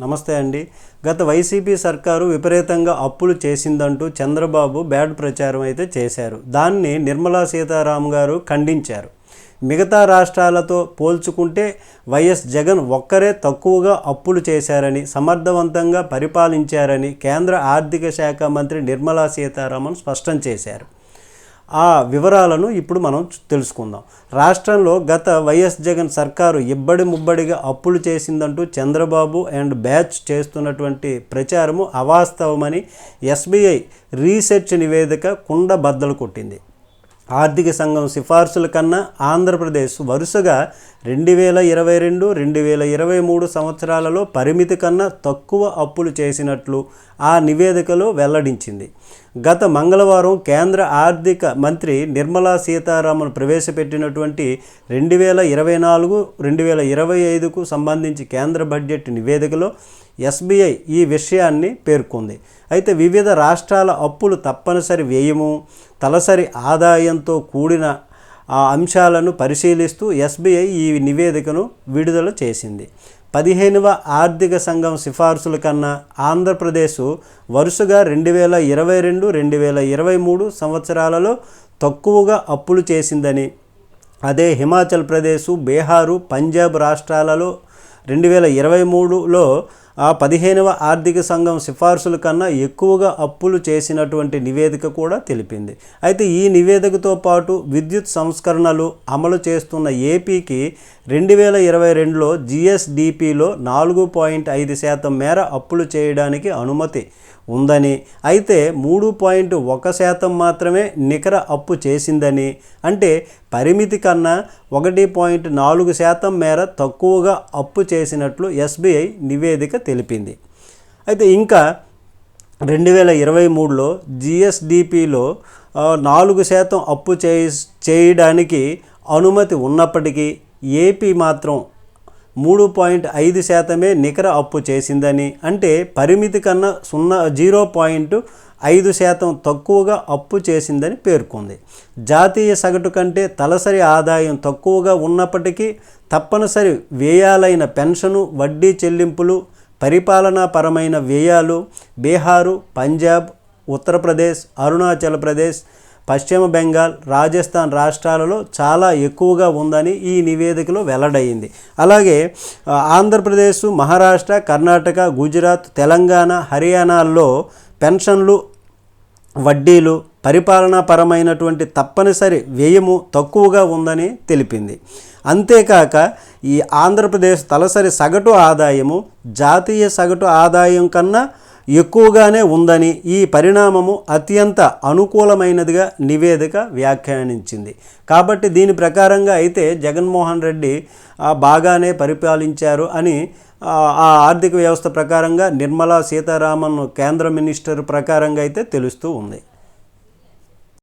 నమస్తే అండి. గత వైసీపీ సర్కారు విపరీతంగా అప్పులు చేసిందంటూ చంద్రబాబు బ్యాడ్ ప్రచారం అయితే చేశారు. దాన్ని నిర్మలా సీతారాం గారు ఖండించారు. మిగతా రాష్ట్రాలతో పోల్చుకుంటే వైఎస్ జగన్ ఒక్కరే తక్కువగా అప్పులు చేశారని సమర్థవంతంగా పరిపాలించారని కేంద్ర ఆర్థిక శాఖ మంత్రి నిర్మలా సీతారామన్ స్పష్టం చేశారు. ఆ వివరాలను ఇప్పుడు మనం తెలుసుకుందాం. రాష్ట్రంలో గత వైఎస్ జగన్ సర్కారు ఇబ్బడి ముబ్బడిగా అప్పులు చేసిందంటూ చంద్రబాబు అండ్ బ్యాచ్ చేస్తున్నటువంటి ప్రచారము అవాస్తవమని ఎస్బీఐ రీసెర్చ్ నివేదిక కుండ బద్దలు కొట్టింది. ఆర్థిక సంఘం సిఫార్సుల కన్నా ఆంధ్రప్రదేశ్ వరుసగా రెండు వేల ఇరవై రెండు రెండు వేల ఇరవై మూడు సంవత్సరాలలో పరిమితి కన్నా తక్కువ అప్పులు చేసినట్లు ఆ నివేదికలో వెల్లడించింది. గత మంగళవారం కేంద్ర ఆర్థిక మంత్రి నిర్మలా సీతారామన్ ప్రవేశపెట్టినటువంటి రెండు వేల ఇరవై నాలుగు రెండు వేల ఇరవై ఐదుకు సంబంధించి కేంద్ర బడ్జెట్ నివేదికలో ఎస్బీఐ ఈ విషయాన్ని పేర్కొంది. అయితే వివిధ రాష్ట్రాల అప్పులు తప్పనిసరి వ్యయము తలసరి ఆదాయంతో కూడిన ఆ అంశాలను పరిశీలిస్తూ ఎస్బీఐ ఈ నివేదికను విడుదల చేసింది. పదిహేనవ ఆర్థిక సంఘం సిఫార్సుల కన్నా ఆంధ్రప్రదేశ్ వరుసగా రెండు వేల ఇరవై రెండు రెండు వేల ఇరవై మూడు సంవత్సరాలలో తక్కువగా అప్పులు చేసిందని అదే హిమాచల్ ప్రదేశ్ బీహారు పంజాబ్ రాష్ట్రాలలో రెండు వేల ఇరవై మూడులో ఆ పదిహేనవ ఆర్థిక సంఘం సిఫార్సుల కన్నా ఎక్కువగా అప్పులు చేసినటువంటి నివేదిక కూడా తెలిపింది. అయితే ఈ నివేదికతో పాటు విద్యుత్ సంస్కరణలు అమలు చేస్తున్న ఏపీకి రెండు వేల ఇరవై రెండులో జిఎస్డిపిలో నాలుగు పాయింట్ ఐదు శాతం మేర అప్పులు చేయడానికి అనుమతి ఉందని అయితే మూడు పాయింట్ ఒక శాతం మాత్రమే నికర అప్పు చేసిందని అంటే పరిమితి కన్నా ఒకటి పాయింట్ నాలుగు శాతం మేర తక్కువగా అప్పు చేసినట్లు ఎస్బీఐ నివేదిక తెలిపింది. అయితే ఇంకా రెండు వేల ఇరవై మూడులో జిఎస్డిపిలో నాలుగు శాతం అప్పు చేయి చేయడానికి అనుమతి ఉన్నప్పటికీ ఏపీ మాత్రం మూడు పాయింట్ ఐదు శాతమే నికర అప్పు చేసిందని అంటే పరిమితి కన్నా సున్నా జీరో పాయింట్ ఐదు శాతం తక్కువగా అప్పు చేసిందని పేర్కొంది. జాతీయ సగటు కంటే తలసరి ఆదాయం తక్కువగా ఉన్నప్పటికీ తప్పనిసరి వ్యయాలైన పెన్షను వడ్డీ చెల్లింపులు పరిపాలనాపరమైన వ్యయాలు బీహారు పంజాబ్ ఉత్తరప్రదేశ్ అరుణాచల్ ప్రదేశ్ పశ్చిమ బెంగాల్ రాజస్థాన్ రాష్ట్రాలలో చాలా ఎక్కువగా ఉందని ఈ నివేదికలో వెల్లడైంది. అలాగే ఆంధ్రప్రదేశ్ మహారాష్ట్ర కర్ణాటక గుజరాత్ తెలంగాణ హర్యానాల్లో పెన్షన్లు వడ్డీలు పరిపాలనాపరమైనటువంటి తప్పనిసరి వ్యయము తక్కువగా ఉందని తెలిపింది. అంతేకాక ఈ ఆంధ్రప్రదేశ్ తలసరి సగటు ఆదాయము జాతీయ సగటు ఆదాయం కన్నా ఎక్కువగానే ఉందని ఈ పరిణామము అత్యంత అనుకూలమైనదిగా నివేదిక వ్యాఖ్యానించింది. కాబట్టి దీని ప్రకారంగా అయితే జగన్మోహన్ రెడ్డి బాగానే పరిపాలించారు అని ఆ ఆర్థిక వ్యవస్థ ప్రకారంగా నిర్మలా సీతారామన్ కేంద్ర మినిస్టర్ ప్రకారంగా అయితే తెలుస్తూ ఉంది.